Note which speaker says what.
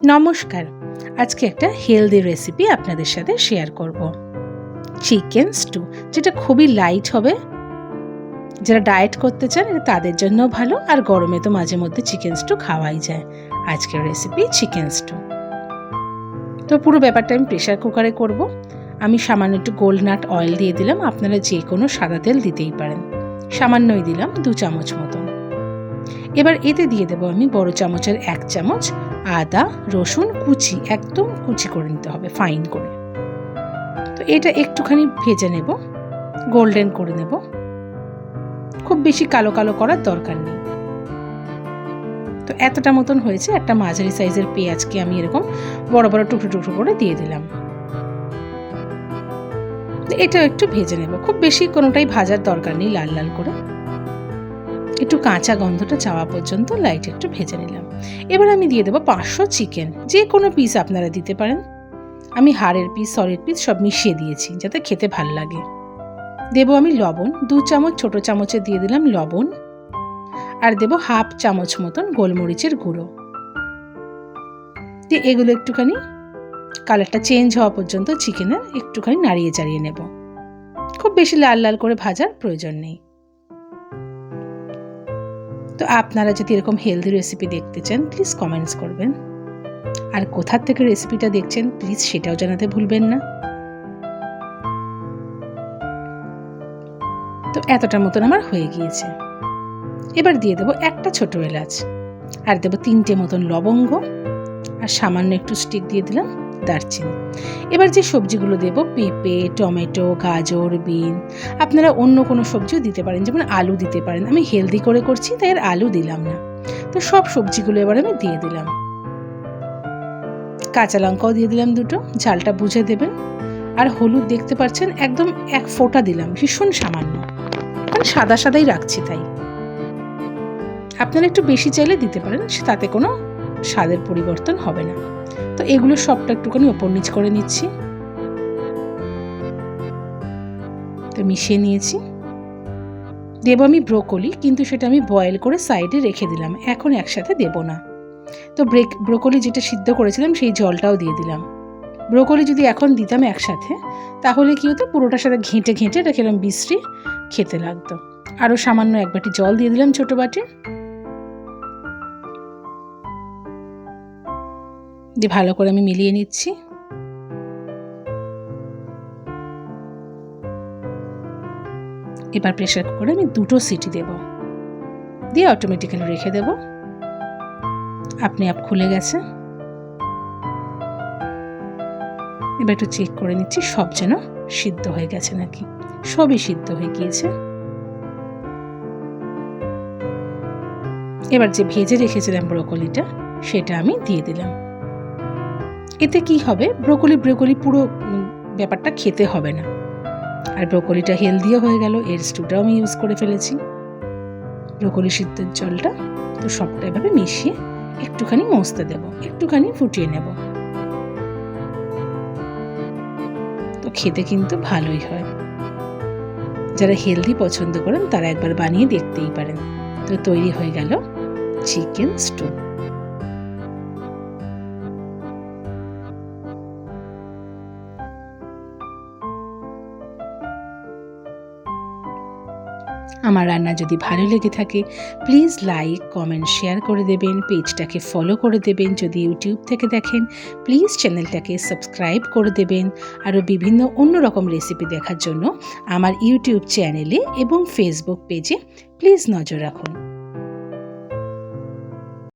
Speaker 1: নমস্কার। আজকে একটা হেলদি রেসিপি আপনাদের সাথে শেয়ার করব। চিকেন স্টু যেটা খুবই লাইট হবে। যারা ডায়েট করতে চান, এটা তাদের জন্য ভালো, আর গরমে তো মাঝে মধ্যে চিকেন স্টু খাওয়াই যায়। আজকের রেসিপি চিকেন স্টু তো পুরো ব্যাপারটা আমি প্রেশার কুকারে করব। আমি সামান্য একটু গোল্ড নাট অয়েল দিয়ে দিলাম, আপনারা যে কোনো সাদা তেল দিতেই পারেন। সামান্যই দিলাম, দু চামচ মতন। এবার এতে দিয়ে দেবো আমি বড় চামচের এক চামচ আদা, রসুন কুচি, একদম কুচি করে নিতে হবে ফাইন করে। তো এটা একটুখানি ভেজে নেব গোল্ডেন করে নেব। খুব বেশি কালো কালো করার দরকার নেই। তো এতটা মতন হয়েছে, একটা মাঝারি সাইজের পেঁয়াজকে আমি এরকম বড় বড় টুকরো টুকরো করে দিয়ে দিলাম। এটাও একটু ভেজে নেব, খুব বেশি কোনোটাই ভাজার দরকার নেই লাল লাল করে। একটু কাঁচা গন্ধটা চাওয়া পর্যন্ত লাইট একটু ভেজে নিলাম। এবার আমি দিয়ে দেবো পাঁচশো চিকেন যে কোনো পিস আপনারা দিতে পারেন। আমি হাড়ের পিস সরের পিস সব মিশিয়ে দিয়েছি, যাতে খেতে ভালো লাগে। দেবো আমি লবণ, দু চামচ, ছোট চামচে দিয়ে দিলাম লবণ। আর দেব হাফ চামচ মতন গোলমরিচের গুঁড়ো। দিয়ে এগুলো একটুখানি কালারটা চেঞ্জ হওয়া পর্যন্ত চিকেনের একটুখানি নাড়িয়ে চাড়িয়ে নেব। খুব বেশি লাল লাল করে ভাজার প্রয়োজন নেই। তো আপনারা যদি এরকম হেলদি রেসিপি দেখতে চান প্লিজ কমেন্টস করবেন। আর কোথার থেকে রেসিপিটা দেখছেন প্লিজ সেটাও জানাতে ভুলবেন না। তো এতটার মতন আমার হয়ে গিয়েছে। এবার দিয়ে দেবো একটা ছোট এলাচ। আর দেবো তিনটে মতন লবঙ্গ। আর সামান্য একটু স্টিক দিয়ে দিলাম। দারচিনি এবার যে সবজিগুলো দেবো, পেঁপে, টমেটো, গাজর, বিন, আপনারা অন্য কোনো সবজিও দিতে পারেন, যেমন আলু দিতে পারেন। আমি হেলদি করে করছি, তাই আর আলু দিলাম না। তো সব সবজিগুলো এবার আমি দিয়ে দিলাম। কাঁচা লঙ্কাও দিয়ে দিলাম দুটো, ঝালটা বুঝে দেবেন। আর হলুদ দেখতে পাচ্ছেন, একদম এক ফোঁটা দিলাম, ভীষণ সামান্য। কারণ সাদা সাদাই রাখছি তাই। আপনারা একটু বেশি চাইলে দিতে পারেন তাতে কোনো স্বাদের পরিবর্তন হবে না। তো এগুলো সবটা একটুখানি ওপর নিচ করে নিচ্ছি। তো মিশিয়ে নিয়েছি। দেব আমি ব্রোকলি, কিন্তু সেটা আমি বয়েল করে সাইডে রেখে দিলাম। এখন একসাথে দেব না। তো ব্রেক, ব্রোকলি যেটা সিদ্ধ করেছিলাম, সেই জলটাও দিয়ে দিলাম। ব্রোকলি যদি এখন দিতাম একসাথে, তাহলে কি হতো? পুরোটার সাথে ঘেঁটে ঘেঁটে রেখেলাম বিশ্রী খেতে লাগতো। আরও সামান্য এক বাটি জল দিয়ে দিলাম ছোটো বাটি। দিয়ে ভালো করে আমি মিলিয়ে নিচ্ছি। এবার প্রেশার কুকারে আমি দুটো সিটি দেব। দিয়ে অটোমেটিক্যালি রেখে দেব। আপনি আপ খুলে গেছে। এবার একটু চেক করে নিচ্ছি, সব যেন সিদ্ধ হয়ে গেছে নাকি। সবই সিদ্ধ হয়ে গিয়েছে। এবার যে ভেজে রেখেছিলাম ব্রোকলিটা সেটা আমি দিয়ে দিলাম। এতে কি হবে? ব্রোকলি ব্রোকলি পুরো ব্যাপারটা খেতে হবে না। আর ব্রোকলিটা হেলদিও হয়ে গেল, এর স্টুটাও আমি ইউজ করে ফেলেছি। ব্রোকলি সিদ্ধের জলটা তো সবটা এভাবে মিশিয়ে একটুখানি মস্তে দেব, একটুখানি ফুটিয়ে নেব। তো খেতে কিন্তু ভালোই হয়। যারা হেলদি পছন্দ করেন তারা একবার বানিয়ে দেখতেই পারেন। তো তৈরি হয়ে গেল চিকেন স্টু আমার রান্না যদি ভালো লেগে থাকে প্লিজ লাইক কমেন্ট শেয়ার করে দেবেন, পেজটাকে ফলো করে দেবেন, যদি ইউটিউব থেকে দেখেন প্লিজ চ্যানেলটাকে সাবস্ক্রাইব করে দেবেন, আরও বিভিন্ন অন্য রকম রেসিপি দেখার জন্য আমার ইউটিউব চ্যানেলে এবং ফেসবুক পেজে প্লিজ নজর রাখুন।